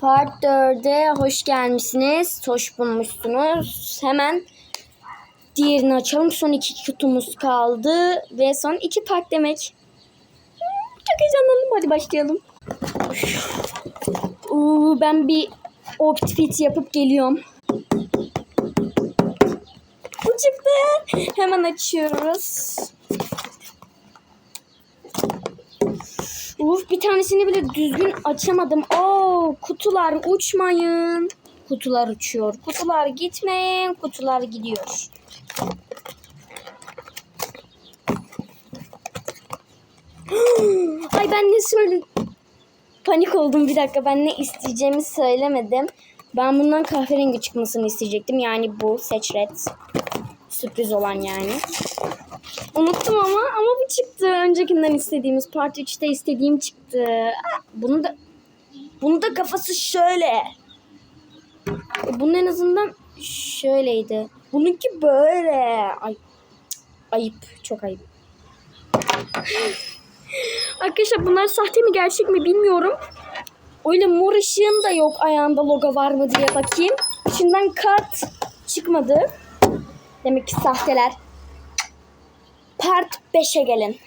Part 4'e hoş gelmişsiniz. Hoş bulmuşsunuz. Hemen diğerini açalım. Son iki kutumuz kaldı. Ve son iki part demek. Çok heyecanlandım. Hadi başlayalım. Uuu, ben bir outfit yapıp geliyorum. Bu çıktı. Hemen açıyoruz. Bir tanesini bile düzgün açamadım. Oo kutular uçmayın. Kutular uçuyor. Kutular gitmeyin. Kutular gidiyor. Ay ben ne söyle Panik oldum bir dakika. Ben ne isteyeceğimi söylemedim. Ben bundan kahverengi çıkmasını isteyecektim. Yani bu seçret. Sürpriz olan yani. Unuttum ama ama bu çıktı. Öncekinden istediğimiz part 3'te istediğim çıktı. Bunu da bunu da kafası şöyle. E, Bunun en azından şöyleydi. Bununki böyle. Ay ayıp. Çok ayıp. Arkadaşlar bunlar sahte mi gerçek mi bilmiyorum. Öyle mor ışığın da yok ayağında logo var mı diye bakayım. İçinden kart çıkmadı. Demek ki sahteler. Part 5'e gelin.